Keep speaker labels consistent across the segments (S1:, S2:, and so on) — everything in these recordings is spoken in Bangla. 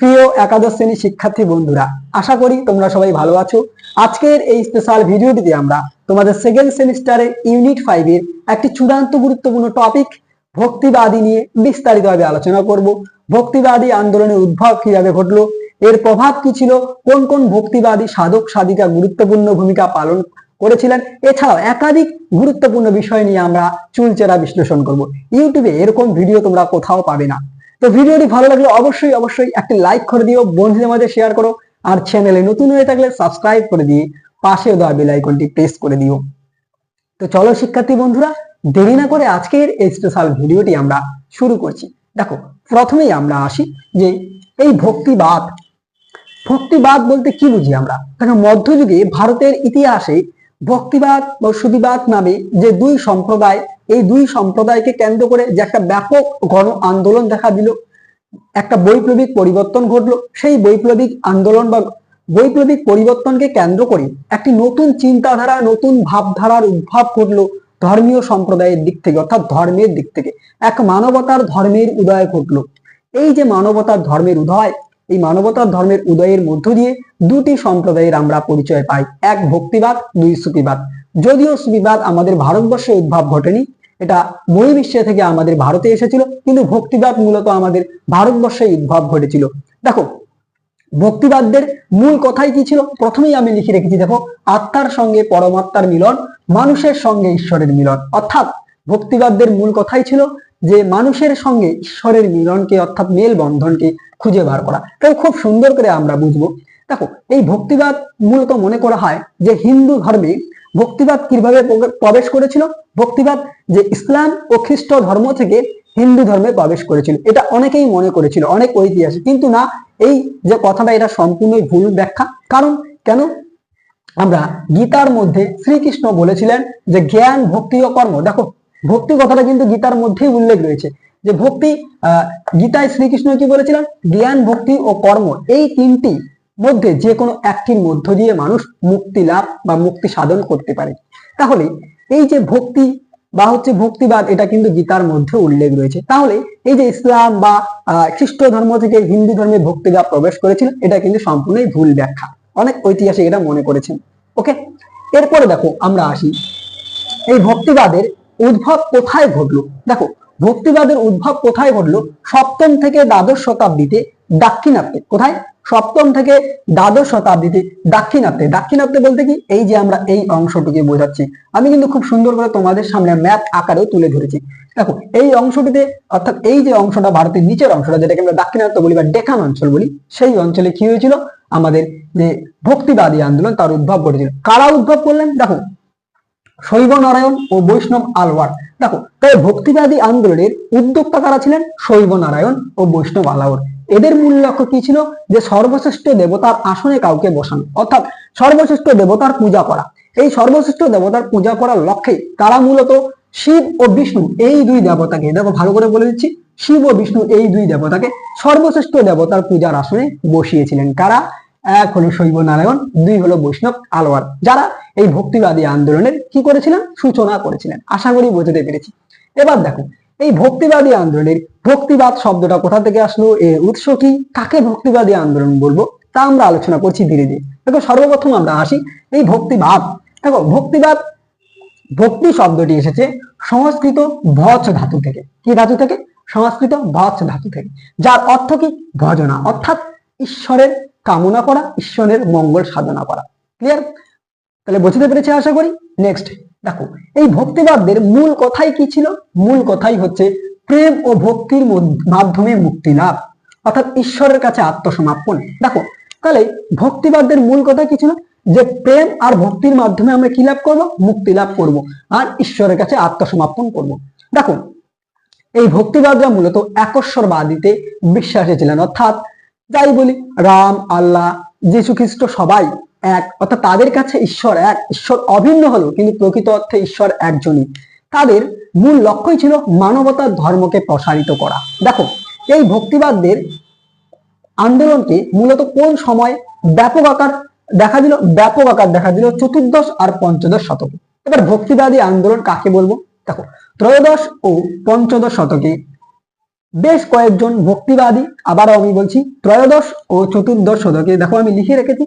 S1: প্রিয় একাদশ শ্রেণি শিক্ষার্থী বন্ধুরা, আশা করি তোমরা সবাই ভালো আছো। আজকের এই স্পেশাল ভিডিওটিতে আমরা তোমাদের সেকেন্ড সেমিস্টারের ইউনিট ফাইভের একটি চূড়ান্ত গুরুত্বপূর্ণ টপিক ভক্তিবাদী নিয়ে বিস্তারিতভাবে আলোচনা করব। ভক্তিবাদী আন্দোলনের উদ্ভব কীভাবে ঘটলো, এর প্রভাব কি ছিল, কোন কোন ভক্তিবাদী সাধক সাধিকা গুরুত্বপূর্ণ ভূমিকা পালন করেছিলেন, এছাড়াও একাধিক গুরুত্বপূর্ণ বিষয় নিয়ে আমরা চুলচেরা বিশ্লেষণ করব। ইউটিউবে এরকম ভিডিও তোমরা কোথাও পাবে না। তো ভিডিওটি ভালো লাগলে অবশ্যই অবশ্যই একটি লাইক করে দিও, বন্ধুদের মাঝে শেয়ার করো, আর চ্যানেলে নতুন হয়ে থাকলে সাবস্ক্রাইব করে দিয়ে পাশে দেওয়া বেল আইকনটি প্রেস করে দিও। তো চলো শিক্ষার্থী বন্ধুরা, দেরি না করে আজকের এই স্পেশাল ভিডিওটি আমরা শুরু করছি। দেখো, প্রথমেই আমরা আসি যে এই ভক্তিবাদ। ভক্তিবাদ বলতে কি বুঝি আমরা? দেখো, মধ্যযুগে ভারতের ইতিহাসে ভক্তিবাদ বা সুবিবাদ নামে যে দুই সম্প্রদায় এই দুই সম্প্রদায়কে কেন্দ্র করে যে একটা ব্যাপক গণ আন্দোলন দেখা দিল, একটা বৈপ্লবিক পরিবর্তন ঘটলো। সেই বৈপ্লবিক আন্দোলন বা বৈপ্লবিক পরিবর্তনকে কেন্দ্র করে একটি নতুন চিন্তাধারা, নতুন ভাবধারার উদ্ভব ঘটলো ধর্মীয় সম্প্রদায়ের দিক থেকে, অর্থাৎ ধর্মের দিক থেকে। এক মানবতার ধর্মের উদয় ঘটলো। এই যে মানবতার ধর্মের উদয়, এই মানবতার ধর্মের উদয়ের মধ্য দিয়ে দুটি সম্প্রদায়ের আমরা পরিচয় পাই। এক ভক্তিবাদ, দুই সুফিবাদ যদিও সুফিবাদ আমাদের ভারতবর্ষে উদ্ভব ঘটেনি, এটা বহির্বিশ্বে থেকে আমাদের ভারতে এসেছিল, কিন্তু ভক্তিবাদ মূলত আমাদের ভারতবর্ষে উদ্ভব ঘটেছিল। দেখো, ভক্তিবাদদের মূল কথাই কি ছিল? প্রথমেই আমি লিখে রেখেছি, দেখো, আত্মার সঙ্গে পরমাত্মার মিলন, মানুষের সঙ্গে ঈশ্বরের মিলন। অর্থাৎ ভক্তিবাদদের মূল কথাই ছিল যে মানুষের সঙ্গে ঈশ্বরের মিলনকে, অর্থাৎ মেল বন্ধনকে খুঁজে বার করা। তাই খুব সুন্দর করে আমরা বুঝব দেখো, এই ভক্তিবাদ মূলত মনে করা হয় যে হিন্দু ধর্মে ভক্তিবাদ কীভাবে প্রবেশ করেছিল? ভক্তিবাদ যে ইসলাম ও খ্রিস্ট ধর্ম থেকে হিন্দু ধর্মে প্রবেশ করেছিল। এটা অনেকেই মনে করেছিল, অনেক ঐতিহাসিক। কিন্তু না, এই যে কথাটা, এটা সম্পূর্ণই ভুল ব্যাখ্যা। কারণ কেন? আমরা গীতার মধ্যে শ্রীকৃষ্ণ বলেছিলেন যে জ্ঞান, ভক্তি ও কর্ম। দেখো, ভক্তি কথাটা কিন্তু গীতার মধ্যেই উল্লেখ রয়েছে। যে ভক্তি, আহ, গীতায় শ্রীকৃষ্ণ কি বলেছিলেন? জ্ঞান, ভক্তি ও কর্ম। এই তিনটি মধ্যে যে কোনো একটির মধ্য দিয়ে মানুষ মুক্তি লাভ বা মুক্তি সাধন করতে পারে। তাহলে এই যে ভক্তি বা হচ্ছে ভক্তিবাদ, এটা কিন্তু গীতার মধ্যে উল্লেখ রয়েছে। তাহলে এই যে ইসলাম বা খ্রিস্ট ধর্ম থেকে হিন্দু ধর্মে ভক্তিবাদ প্রবেশ করেছিল, এটা কিন্তু সম্পূর্ণই ভুল ব্যাখ্যা। অনেক ঐতিহাসিক এটা মনে করেছেন। ওকে? এরপরে দেখো আমরা আসি। এই ভক্তিবাদের উদ্ভব কোথায় ঘটলো? দেখো, ভক্তিবাদের উদ্ভব কোথায় ঘটলো? সপ্তম থেকে দ্বাদশ শতাব্দীতে, দাক্ষিণাত্যে। কোথায়? সপ্তম থেকে দ্বাদশ শতাব্দীতে দাক্ষিণাত্যে। দাক্ষিণাত্যে বলতে কি? এই যে আমরা এই অংশটুকে বোঝাচ্ছি, আমি কিন্তু খুব সুন্দর করে তোমাদের সামনে ম্যাপ আকারেও তুলে ধরেছি। দেখো, এই অংশটিতে, অর্থাৎ এই যে অংশটা ভারতের নিচের অংশটা, যেটাকে আমরা দাক্ষিণাত্য বলি বা ডেকান অঞ্চল বলি, সেই অঞ্চলে কি হয়েছিল? আমাদের যে ভক্তিবাদী আন্দোলন, তার উদ্ভব ঘটেছিল। কারা উদ্ভব করলেন? দেখো, শৈব নারায়ণ ও বৈষ্ণব আলওয়ার। দেখো তাই ভক্তিবাদী আন্দোলনের উদ্যোক্তা কারা ছিলেন? শৈব নারায়ণ ও বৈষ্ণব আলাওয়ার। এদের মূল লক্ষ্য কি ছিল? যে সর্বশ্রেষ্ঠ দেবতার আসনে কাউকে বসানো। অর্থাৎ সর্বশ্রেষ্ঠ দেবতার পূজা করা। এই সর্বশ্রেষ্ঠ দেবতার পূজা করার লক্ষ্যে তারা মূলত? শিব ও বিষ্ণু। এই দুই দেবতাকে, দেখো ভালো করে বলে দিচ্ছি, শিব ও বিষ্ণু এই দুই দেবতাকে সর্বশ্রেষ্ঠ দেবতার পূজার আসনে বসিয়েছিলেন। কারা? এক হলো শৈব নারায়ণ দুই হলো বৈষ্ণব আলোয়ার, যারা এই ভক্তিবাদী আন্দোলনের কি করেছিলেন? সূচনা করেছিলেন। আশা করি বোঝাতে পেরেছি। এবার দেখো এই ভক্তিবাদী আন্দোলনের ভক্তিবাদ শব্দটা কোথা থেকে আসলো? এর উৎস কি? কাকে ভক্তিবাদী আন্দোলন বলব? তা আমরা আলোচনা করছি ধীরে ধীরে। দেখো, সর্বপ্রথম আমরা আসি এই ভক্তিবাদ। দেখো, ভক্তিবাদ, ভক্তি শব্দটি এসেছে সংস্কৃত ভজ ধাতু থেকে। কি ধাতু থেকে? সংস্কৃত ভজ ধাতু থেকে। যার অর্থ কি? ভজনা। অর্থাৎ ঈশ্বরের কামনা করা, ঈশ্বরের মঙ্গল সাধনা করা। ক্লিয়ার তাহলে বুঝতে পেরেছি, আশা করি? নেক্সট দেখো, এই ভক্তিবাদদের মূল কথাই কি ছিল? মূল কথাই হচ্ছে প্রেম ও ভক্তির মাধ্যমে মুক্তি লাভ। অর্থাৎ ঈশ্বরের কাছে আত্মসমর্পণ দেখো, তাহলে ভক্তিবাদদের মূল কথা কি ছিল? যে প্রেম আর ভক্তির মাধ্যমে আমরা কি লাভ করব? মুক্তি লাভ করব আর ঈশ্বরের কাছে আত্মসমর্পণ করব। দেখো, এই ভক্তিবাদরা মূলত একশ্বরবাদীতে বিশ্বাসী ছিলেন। অর্থাৎ, যাই বলি, রাম, আল্লাহ যীশু খ্রিস্ট সবাই এক, অর্থাৎ তাদের কাছে ঈশ্বর এক, ঈশ্বর অভিন্ন হলো, কিন্তু প্রকৃত অর্থে ঈশ্বর একজনই। তাদের মূল লক্ষ্যই ছিল মানবতার ধর্মকে প্রসারিত করা। দেখো, এই ভক্তিবাদদের আন্দোলনকে মূলত কোন সময় ব্যাপক আকার দেখা দিল? ব্যাপক আকার দেখা দিল চতুর্দশ আর পঞ্চদশ শতকে। এবার ভক্তিবাদী আন্দোলন কাকে বলব? দেখো, ত্রয়োদশ ও পঞ্চদশ শতকে বেশ কয়েকজন ভক্তিবাদী, আবারও আমি বলছি, ত্রয়োদশ ও চতুর্দশ শতকে, দেখো আমি লিখে রেখেছি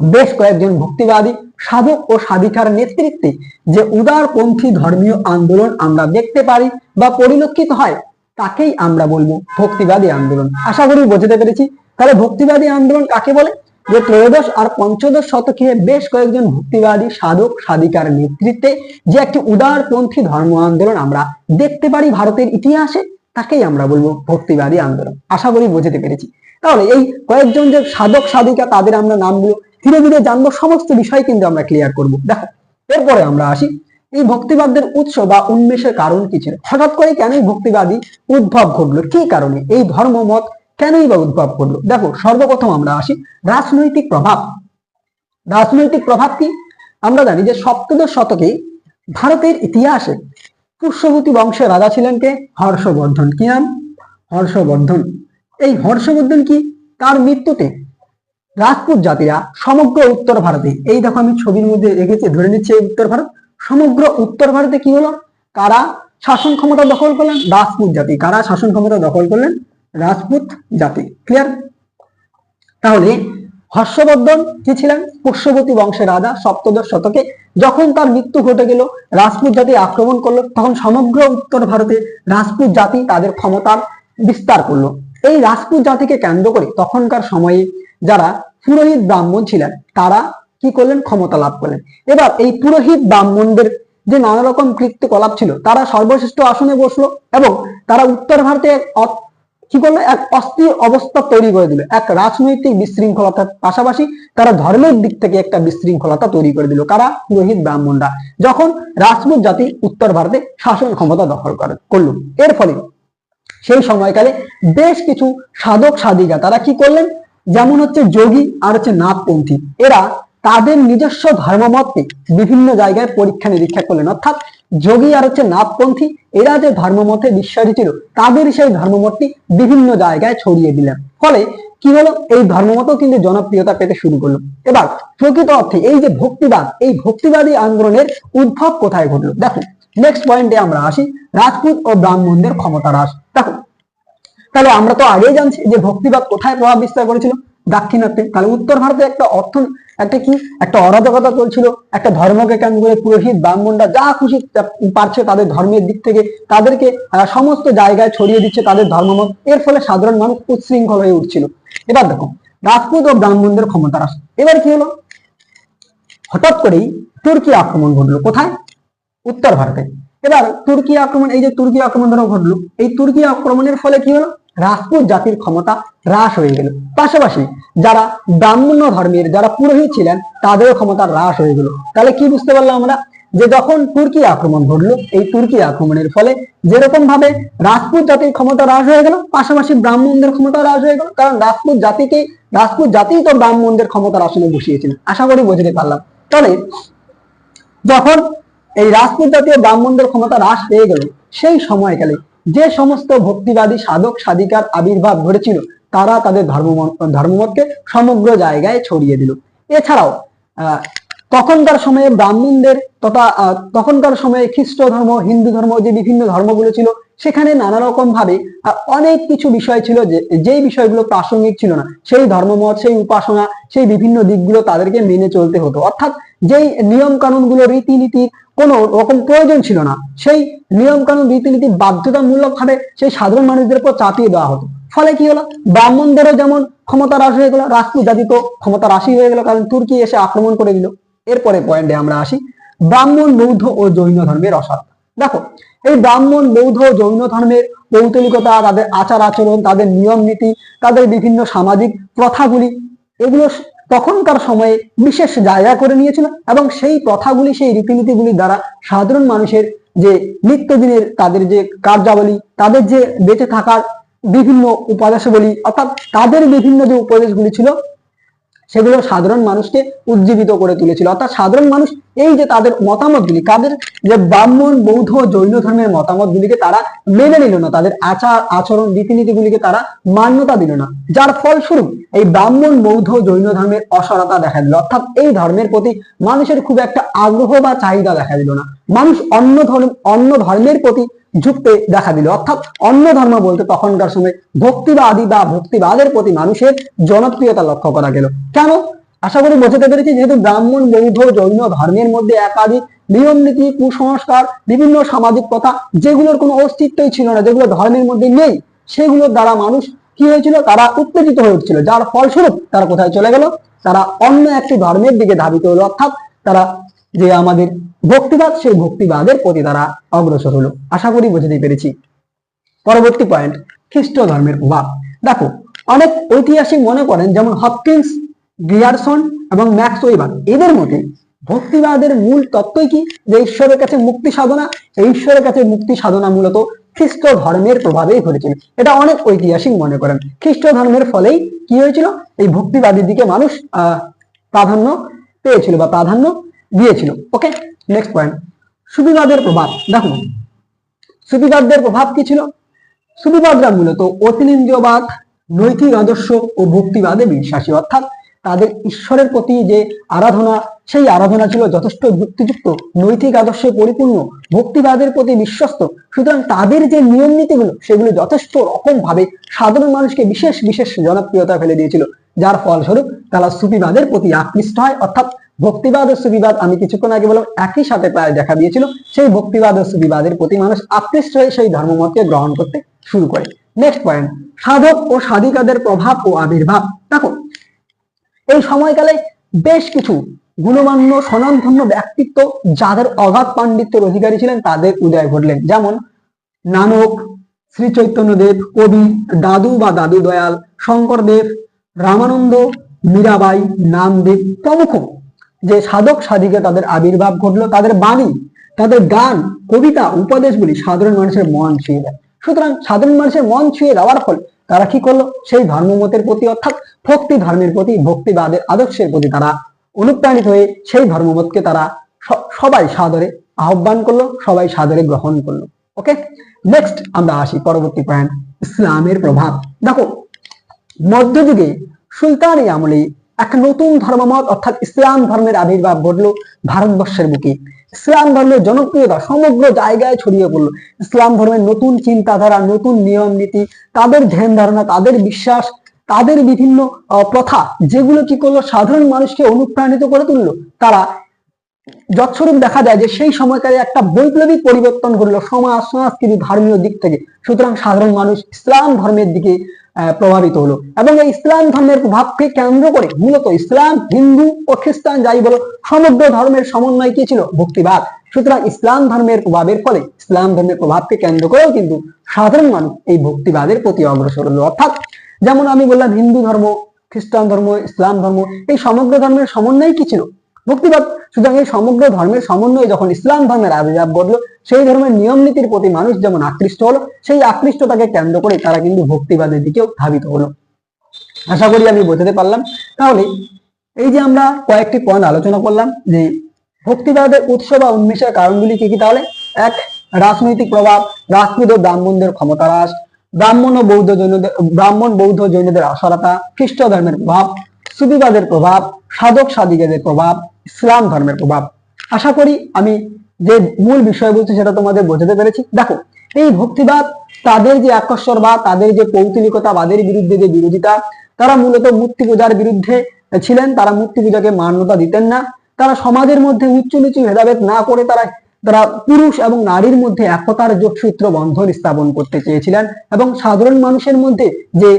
S1: বেশ কয়েকজন ভক্তিবাদী, সাধক ও সাধিকার নেতৃত্বে যে উদারপন্থী ধর্মীয় আন্দোলন আমরা দেখতে পারি বা পরিলক্ষিত হয়, তাকেই আমরা বলব ভক্তিবাদী আন্দোলন। আশা করি বুঝতে পেরেছি। তাহলে ভক্তিবাদী আন্দোলন কাকে বলে? যে ত্রয়োদশ আর পঞ্চদশ শতকে বেশ কয়েকজন ভক্তিবাদী, সাধক, সাধিকার নেতৃত্বে যে একটি উদারপন্থী ধর্ম আন্দোলন আমরা দেখতে পারি ভারতের ইতিহাসে, তাকেই আমরা বলব ভক্তিবাদী আন্দোলন। আশা করি বুঝতে পেরেছি। তাহলে এই কয়েকজন যে সাধক, সাধিকা, তাদের আমরা নামগুলো ধীরে ধীরে জানব সমস্ত বিষয় কিন্তু আমরা ক্লিয়ার করব। দেখো, এরপরে আমরা আসি। এই ভক্তিবাদের উৎস বা উন্মেষের কারণ কি ছিল? হঠাৎ করে কেন ভক্তিবাদী উদ্ভব ঘটলো? কি কারণে? এই ধর্মমত কেনই বা উদ্ভব করল দেখো, সর্বপ্রথম আমরা আসি রাজনৈতিক প্রভাব। রাজনৈতিক প্রভাব কি? আমরা জানি যে সপ্তদশ শতকে ভারতের ইতিহাসে পুষ্যবতী বংশের রাজা ছিলেন কে? হর্ষবর্ধন। কি নাম? হর্ষবর্ধন। এই হর্ষবর্ধন কি? তার মৃত্যুতে রাজপুত জাতিরা সমগ্র উত্তর ভারতে, এই দেখো আমি ছবির মধ্যে রেখেছি, ধরে নিচ্ছি উত্তর ভারত, সমগ্র উত্তর ভারতে কি হলো? কারা শাসন ক্ষমতা দখল করলেন? রাজপুত জাতি। কারা শাসন ক্ষমতা দখল করলেন? রাজপুত জাতি। ক্লিয়ার তাহলে হর্ষবর্ধন কি ছিলেন? পুষ্যবতী বংশের রাজা সপ্তদশ শতকে। যখন তার মৃত্যু ঘটে গেল, রাজপুত জাতি আক্রমণ করল, তখন সমগ্র উত্তর ভারতে রাজপুত জাতি তাদের ক্ষমতার বিস্তার করল। এই রাজপুত জাতিকে কেন্দ্র করে তখনকার সময়ে যারা পুরোহিত ব্রাহ্মণ ছিলেন, তারা কি করলেন? ক্ষমতা লাভ করলেন। এবার এই পুরোহিত ব্রাহ্মণদের যে নানা রকম কৃত্যকলাপ ছিল, তারা সর্বশ্রেষ্ঠ আসনে বসল এবং তারা উত্তর ভারতে কি করল? এক অস্থির অবস্থা তৈরি করে দিল। এক রাজনৈতিক বিশৃঙ্খলতার পাশাপাশি তারা ধর্মের দিক থেকে একটা বিশৃঙ্খলতা তৈরি করে দিল, কারা? পুরোহিত ব্রাহ্মণরা। যখন রাজপুত জাতি উত্তর ভারতে শাসন ক্ষমতা দখল করে করল। এর ফলে সেই সময়কালে বেশ কিছু সাধক সাধিকা, তারা কি করলেন? যেমন হচ্ছে যোগী আর হচ্ছে নাথপন্থী এরা তাদের নিজস্ব ধর্মমতকে বিভিন্ন জায়গায় পরীক্ষা নিরীক্ষা করলেন। অর্থাৎ যোগী আর হচ্ছে নাথপন্থী এরা যে ধর্মমতে বিশ্বাসী ছিল, তাদের সেই ধর্মমতটি বিভিন্ন জায়গায় ছড়িয়ে দিলেন। ফলে কি হলো? এই ধর্মমত কিন্তু জনপ্রিয়তা পেতে শুরু করল। এবার প্রকৃত অর্থে এই যে ভক্তিবাদ, এই ভক্তিবাদী আন্দোলনের উদ্ভব কোথায় ঘটলো? দেখো নেক্সট পয়েন্টে আমরা আসি, রাজপুত ও ব্রাহ্মণদের ক্ষমতা হ্রাস। দেখো, তাহলে আমরা তো আগেই জানছি যে ভক্তিবাদ কোথায় প্রভাব বিস্তার করেছিল? দাক্ষিণাত্যে তাহলে উত্তর ভারতে একটা অর্থ একটা কি? একটা অরাজকতা চলছিল, একটা ধর্মকে কেন্দ্র করে পুরোহিত, ব্রাহ্মণরা যা খুশি পারছে তাদের ধর্মের দিক থেকে। তাদেরকে সমস্ত জায়গায় ছড়িয়ে দিচ্ছে তাদের ধর্মমত। এর ফলে সাধারণ মানুষ উচ্ছৃঙ্খল হয়ে উঠছিল। এবার দেখো, রাজপুত ও ব্রাহ্মণদের ক্ষমতা হ্রাস। এবার কি হলো? হঠাৎ করেই তুর্কি আক্রমণ ঘটলো। কোথায়? উত্তর ভারতে। এবার তুর্কি আক্রমণ, এই যে তুর্কি আক্রমণ ধরো ঘটলো, এই তুর্কি আক্রমণের ফলে কি হলো? রাজপুত জাতির ক্ষমতা হ্রাস হয়ে গেল। পাশাপাশি যারা ব্রাহ্মণ্য ধর্মের, যারা পুরোহিত ছিলেন, তাদেরও ক্ষমতা হ্রাস হয়ে গেল। তাহলে কি বুঝতে পারলাম আমরা? যে যখন তুর্কি আক্রমণ ঘটলো, এই তুর্কি আক্রমণের ফলে যেরকম ভাবে রাজপুত জাতির ক্ষমতা হ্রাস হয়ে গেল, পাশাপাশি ব্রাহ্মণদের ক্ষমতা হ্রাস হয়ে গেল। কারণ রাজপুত জাতিকে, রাজপুত জাতিই তো ব্রাহ্মণদের ক্ষমতার আসনে বসিয়েছিলেন আশা করি বুঝতে পারলাম। তাহলে যখন এই রাজপুত জাতীয় ব্রাহ্মণদের ক্ষমতা হ্রাস পেয়ে গেল। সেই সময়কালে যে সমস্ত ভক্তিবাদী সাধক সাধিকার আবির্ভাব ঘটেছিল, তারা তাদের ধর্ম ধর্মমতকে সমগ্র জায়গায় ছড়িয়ে দিল। এছাড়াও তখনকার সময়ে ব্রাহ্মণদের তথা তখনকার সময়ে খ্রিস্ট ধর্ম হিন্দু ধর্ম যে বিভিন্ন ধর্মগুলো ছিল সেখানে নানা রকম ভাবে অনেক কিছু বিষয় ছিল যে, যেই বিষয়গুলো প্রাসঙ্গিক ছিল না, সেই ধর্মমত, সেই উপাসনা, সেই বিভিন্ন দিকগুলো তাদেরকে মেনে চলতে হতো। অর্থাৎ যেই নিয়ম কানুনগুলো রীতিনীতির কোনো রকম প্রয়োজন ছিল না, সেই নিয়ম কানুন রীতিনীতি বাধ্যতামূলক ভাবে সেই সাধারণ মানুষদের উপর চাপিয়ে দেওয়া হতো। ফলে কি হলো? ব্রাহ্মণদেরও যেমন ক্ষমতা হ্রাস হয়ে গেল রাজপুত জাতি ক্ষমতা হ্রাসই হয়ে গেল, কারণ তুর্কি এসে আক্রমণ করে দিল। এরপরে পয়েন্টে আমরা আসি, ব্রাহ্মণ, বৌদ্ধ ও জৈন ধর্মের অসার দেখো, এই ব্রাহ্মণ, বৌদ্ধ, জৈন ধর্মের পৌতলিকতা তাদের আচার আচরণ, তাদের নিয়ম নীতি, তাদের বিভিন্ন সামাজিক প্রথাগুলি, এগুলো তখনকার সময়ে বিশেষ জায়গা করে নিয়েছিল এবং সেই প্রথাগুলি, সেই রীতিনীতিগুলি দ্বারা সাধারণ মানুষের যে নিত্যদিনের তাদের যে কার্যাবলী, তাদের যে বেঁচে থাকার বিভিন্ন উপদেশাবলী, অর্থাৎ তাদের বিভিন্ন যে উপদেশগুলি ছিল সেগুলো সাধারণ মানুষকে উজ্জীবিত করে তুলেছিল। অর্থাৎ সাধারণ মানুষ এই যে তাদের মতামতগুলি, তাদের যে ব্রাহ্মণ, বৌদ্ধ, জৈন ধর্মের মতামতগুলিকে তারা মেনে নিল না, তাদের আচার, আচরণ, রীতিনীতিগুলিকে তারা মান্যতা দিল না। যার ফলস্বরূপ এই ব্রাহ্মণ, বৌদ্ধ, জৈন ধর্মের অসরতা দেখা দিল। অর্থাৎ এই ধর্মের প্রতি মানুষের খুব একটা আগ্রহ বা চাহিদা দেখা দিল না। মানুষ অন্য ধর্ম, অন্য ধর্মের প্রতি ঝুঁকতে দেখা দিল। অর্থাৎ অন্য ধর্ম বলতে তখনকার সময় ভক্তিবাদী বা ভক্তিবাদের প্রতি মানুষের জনপ্রিয়তা লক্ষ্য করা গেল। কেন? আশা করি বোঝাতে পেরেছি, যেহেতু ব্রাহ্মণ, বৌদ্ধ, জৈন ধর্মের মধ্যে একাধিক নিয়ম নীতি, কুসংস্কার, বিভিন্ন সামাজিক কথা যেগুলোর কোনো অস্তিত্বই ছিল না, যেগুলো ধর্মের মধ্যে নেই, সেগুলোর দ্বারা মানুষ কি হয়েছিল? তারা উত্তেজিত হয়ে উঠছিল, যার ফলস্বরূপ তারা কোথায় চলে গেল? তারা অন্য একটি ধর্মের দিকে ধাবিত হলো। অর্থাৎ তারা যে আমাদের ভক্তিবাদ, সেই ভক্তিবাদের প্রতি তারা অগ্রসর হলো। আশা করি বুঝতে পেরেছি। পরবর্তী পয়েন্ট খ্রিস্ট ধর্মের প্রভাব দেখো, অনেক ঐতিহাসিক মনে করেন, যেমন হপকিন্স গ্রিয়ারসন এবং ম্যাক্স ওয়েবার। এদের মতে ভক্তিবাদের মূল তত্ত্বই কি? যে ঈশ্বরের কাছে মুক্তি সাধনা এই ঈশ্বরের কাছে মুক্তি সাধনা মূলত খ্রিস্ট ধর্মের প্রভাবেই ঘটেছিল। এটা অনেক ঐতিহাসিক মনে করেন। খ্রিস্ট ধর্মের ফলেই কি হয়েছিল? এই ভক্তিবাদের দিকে মানুষ, আহ, প্রাধান্য পেয়েছিল বা প্রাধান্য দিয়েছিল। ওকে নেক্সট পয়েন্ট সুবিবাদের প্রভাব। দেখো সুবিবাদদের প্রভাব কি ছিল? সুবিবাদরা মূলত অতিলিঙ্গবাদ, নৈতিক আদর্শ ও ভক্তিবাদে বিশ্বাসী। অর্থাৎ তাদের ঈশ্বরের প্রতি যে আরাধনা, সেই আরাধনা ছিল যথেষ্ট যুক্তিযুক্ত, নৈতিক আদর্শে পরিপূর্ণ, ভক্তিবাদের প্রতি বিশ্বস্ত। সুতরাং তাদের যে নিয়ম নীতিগুলো সেগুলো যথেষ্ট রকম ভাবে সাধারণ মানুষকে বিশেষ বিশেষ জনপ্রিয়তা ফেলে দিয়েছিল। যার ফলস্বরূপ তারা সুফিবাদের প্রতি আকৃষ্ট হয়। অর্থাৎ ভক্তিবাদ ও সুবিবাদ, আমি কিছুক্ষণ আগে বললাম, একই সাথে প্রায় দেখা দিয়েছিল। সেই ভক্তিবাদ ও সুবিবাদের প্রতি মানুষ আকৃষ্ট হয়ে সেই ধর্মমতকে গ্রহণ করতে শুরু করে। নেক্সট পয়েন্ট সাধক ও সাধিকাদের প্রভাব ও আবির্ভাব। দেখো, এই সময়কালে বেশ কিছু গুণমান্য, স্বনামধন্য ব্যক্তিত্ব, যাদের অগাধ পাণ্ডিত্যের অধিকারী ছিলেন, তাদের উদয় ঘটলেন। যেমন নানক শ্রী চৈতন্যদেব কবি, দাদু বা দাদু দয়াল শঙ্করদেব, রামানন্দ, মীরাবাই, নামদেব প্রমুখ। যে সাধক সাধিকা তাদের আবির্ভাব ঘটলো, তাদের বাণী, তাদের গান, কবিতা, উপদেশগুলি সাধারণ মানুষের মন ছুঁয়ে দেয়। সুতরাং সাধারণ মানুষের মন ছুঁয়ে দেওয়ার ফলে তারা কি করল? সেই ধর্মমতের প্রতি, অর্থাৎ ভক্তি ধর্মের প্রতি, ভক্তিবাদের আদর্শের প্রতি তারা অনুপ্রাণিত হয়ে সেই ধর্মমতকে তারা সবাই সাদরে আহ্বান করল, সবাই সাদরে গ্রহণ করল। ওকে? নেক্সট আমরা আসি পরবর্তী পয়েন্ট ইসলামের প্রভাব। দেখো, মধ্যযুগে সুলতানি আমলে এক নতুন ধর্মমত, অর্থাৎ ইসলাম ধর্মের আবির্ভাব ঘটলো ভারতবর্ষের বুকে। ইসলাম ধর্মের জনপ্রিয়তা, সমগ্র জায়গায় ছড়িয়ে পড়ল। ইসলাম ধর্মের নতুন চিন্তাধারা, নতুন নিয়ম নীতি, তাদের ধ্যান ধারণা, তাদের বিশ্বাস, তাদের বিভিন্ন প্রথা, যেগুলো কি করল সাধারণ মানুষকে অনুপ্রাণিত করে তুললো, তারা যৎস্বরূপ দেখা যায় যে সেই সময়কালে একটা বৈপ্লবিক পরিবর্তন ঘটলো সমাজ, সংস্কৃতি, ধর্মীয় দিক থেকে। সুতরাং সাধারণ মানুষ ইসলাম ধর্মের দিকে প্রভাবিত হলো। এবং এই ইসলাম ধর্মের প্রভাবকে কেন্দ্র করে মূলত ইসলাম, হিন্দু ও খ্রিস্টান যাই বলো, সমগ্র ধর্মের সমন্বয় কি ছিল? ভক্তিবাদ। সুতরাং ইসলাম ধর্মের প্রভাবের ফলে ইসলাম ধর্মের প্রভাবকে কেন্দ্র করেও কিন্তু সাধারণ মানুষ এই ভক্তিবাদের প্রতি অগ্রসর হলো। অর্থাৎ যেমন আমি বললাম, হিন্দু ধর্ম, খ্রিস্টান ধর্ম, ইসলাম ধর্ম, এই সমগ্র ধর্মের সমন্বয় কি ছিল? ভক্তিবাদ। সুতরাং এই সমগ্র ধর্মের সমন্বয়ে যখন ইসলাম ধর্মের আবির্ভাব ঘটলো, সেই ধর্মের নিয়ম নীতির প্রতি মানুষ যেমন আকৃষ্ট হলো, সেই আকৃষ্টতাকে কেন্দ্র করে তারা কিন্তু ভক্তিবাদের দিকেও ধাবিত হলো। আশা করি আমি বোঝাতে পারলাম। তাহলে এই যে আমরা কয়েকটি পয়েন্ট আলোচনা করলাম যে ভক্তিবাদের উৎস বা উন্মেষের কারণগুলি কি কি তাহলে? এক, রাজনৈতিক প্রভাব, রাজপুত ও ব্রাহ্মণদের ক্ষমতা হ্রাস ব্রাহ্মণ ও বৌদ্ধ জৈনদের, ব্রাহ্মণ, বৌদ্ধ জৈনদের অসরতা খ্রিস্ট ধর্মের প্রভাব সুবিবাদের প্রভাব সাধক সাধিকাদের প্রভাব ইসলাম ধর্মের প্রভাব। আশা করি আমি যে মূল বিষয় বলছি সেটা তোমাদের বোঝাতে পেরেছি। দেখো, এই ভক্তিবাদ, তাদের যে আকর্ষণ বা তাদের যে পৌতলিকতাবাদের বিরুদ্ধে যে বিরোধিতা, তারা মূলত মূর্তি পূজার বিরুদ্ধে ছিলেন। তারা মূর্তি পূজাকে মান্যতা দিতেন না। তারা সমাজের মধ্যে উচ্চ নিচু ভেদাভেদ না করে তারা তারা পুরুষ এবং নারীর মধ্যে একতার যোগসূত্র বন্ধন স্থাপন করতে চেয়েছিলেন এবং সাধারণ মানুষের মধ্যে যে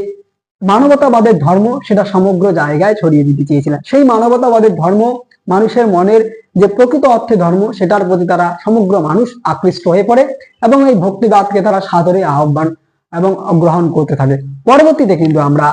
S1: মানবতাবাদের ধর্ম, সেটা সমগ্র জায়গায় ছড়িয়ে দিতে চেয়েছিলেন। সেই মানবতাবাদের ধর্ম মানুষের মনের যে প্রকৃত অর্থে ধর্ম, সেটার প্রতি তারা সমগ্র মানুষ আকৃষ্ট হয়ে পড়ে এবং এই ভক্তিবাদকে তারা সাদরে আহ্বান এবং গ্রহণ করতে থাকে। পরবর্তীতে কিন্তু আমরা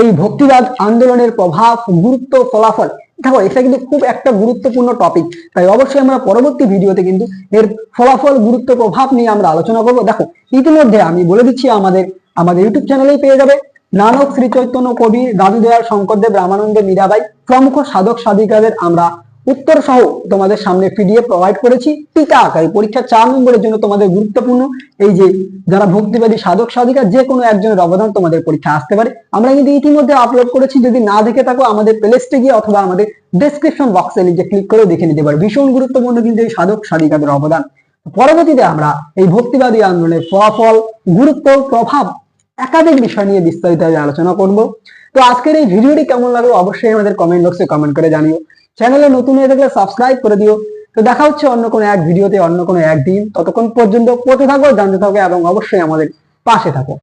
S1: এই ভক্তিবাদ আন্দোলনের প্রভাব, গুরুত্ব, ফলাফল, দেখো, এটা কিন্তু খুব একটা গুরুত্বপূর্ণ টপিক তাই অবশ্যই আমরা পরবর্তী ভিডিওতে কিন্তু এর ফলাফল, গুরুত্ব, প্রভাব নিয়ে আমরা আলোচনা করব। দেখো, ইতিমধ্যে আমি বলে দিচ্ছি আমাদের আমাদের ইউটিউব চ্যানেলেই পেয়ে যাবে। নানক শ্রী চৈতন্য কবি দাদু দয়াল শঙ্করদেব রামানন্দ মীরাবাই প্রমুখ সাধক সাধিকাদের আমরা উত্তর সহ তোমাদের সামনে পিডিএফ প্রোভাইড করেছি। টিকা আকারে পরীক্ষা চার নম্বরের জন্য তোমাদের গুরুত্বপূর্ণ এই যে যারা ভক্তিবাদী সাধক সাধিকা যে কোনো একজনের অবদান তোমাদের পরীক্ষা আসতে পারে। আমরা কিন্তু ইতিমধ্যে আপলোড করেছি। যদি না দেখে থাকো আমাদের প্লেলিস্টে গিয়ে অথবা আমাদের ডেসক্রিপশন বক্সে নিচে ক্লিক করে দেখে নিতে পারো। ভীষণ গুরুত্বপূর্ণ কিন্তু এই সাধক সাধিকাদের অবদান। পরবর্তীতে আমরা এই ভক্তিবাদী আন্দোলনের ফলাফল, গুরুত্ব, প্রভাব একাধিক বিষয় নিয়ে বিস্তারিতভাবে আলোচনা করব। তো আজকের এই ভিডিওটি কেমন লাগল অবশ্যই আমাদের কমেন্ট বক্সে কমেন্ট করে জানিও। চ্যানেলে নতুন হয়ে থাকলে সাবস্ক্রাইব করে দিও। তো দেখা হচ্ছে অন্য কোনো এক ভিডিওতে অন্য কোনো একদিন। ততক্ষণ পর্যন্ত পড়তে থাকো, জানতে থাকো এবং অবশ্যই আমাদের পাশে থাকো।